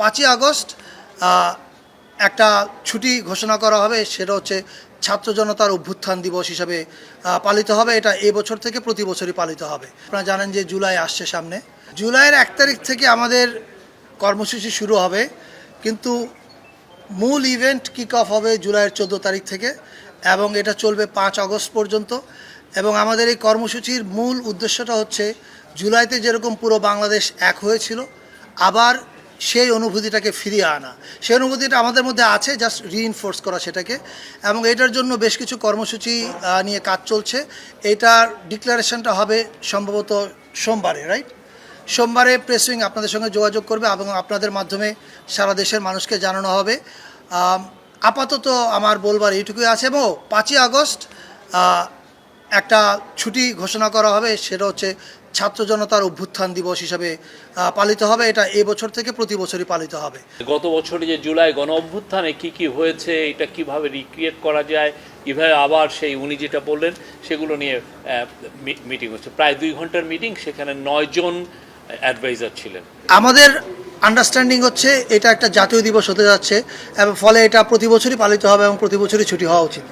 পাঁচই আগস্ট একটা ছুটি ঘোষণা করা হবে, সেটা হচ্ছে ছাত্র জনতার অভ্যুত্থান দিবস হিসাবে পালিত হবে। এটা এই বছর থেকে প্রতি বছরই পালিত হবে। আপনারা জানেন যে জুলাই আসছে সামনে। জুলাইয়ের এক তারিখ থেকে আমাদের কর্মসূচি শুরু হবে, কিন্তু মূল ইভেন্ট কিক অফ হবে জুলাইয়ের চোদ্দ তারিখ থেকে, এবং এটা চলবে পাঁচ আগস্ট পর্যন্ত। এবং আমাদের এই কর্মসূচির মূল উদ্দেশ্যটা হচ্ছে, জুলাইতে যেরকম পুরো বাংলাদেশ এক হয়েছিল, আবার সেই অনুভূতিটাকে ফিরিয়ে আনা। সেই অনুভূতিটা আমাদের মধ্যে আছে জাস্ট রিইনফোর্স করা সেটাকে। এবং এটার জন্য বেশ কিছু কর্মসূচি নিয়ে কাজ চলছে। এটার ডিক্লারেশনটা হবে সম্ভবত সোমবারে রাইট সোমবারে প্রেসুইং আপনাদের সঙ্গে যোগাযোগ করবে এবং আপনাদের মাধ্যমে সারা দেশের মানুষকে জানানো হবে। আপাতত আমার বলবার এইটুকুই আছে। এবং পাঁচই আগস্ট একটা ছুটি ঘোষণা করা হবে সেটা হচ্ছে ছাত্র জনতার অভ্যুত্থান দিবস হিসাবে পালিত হবে। এটা এই বছর থেকে প্রতি বছরই পালিত হবে। গত বছরে যে জুলাই গণ অভ্যুত্থানে কি কি হয়েছে এটা কীভাবে রিক্রিয়েট করা যায় কীভাবে আবার সেই উনি যেটা বললেন সেগুলো নিয়ে মিটিং হচ্ছে। প্রায় দুই ঘণ্টার মিটিং সেখানে নয়জন অ্যাডভাইজার ছিলেন। আমাদের আন্ডারস্ট্যান্ডিং হচ্ছে এটা একটা জাতীয় দিবস হতে যাচ্ছে এবং ফলে এটা প্রতি বছরই পালিত হবে এবং প্রতি বছরই ছুটি হওয়া উচিত।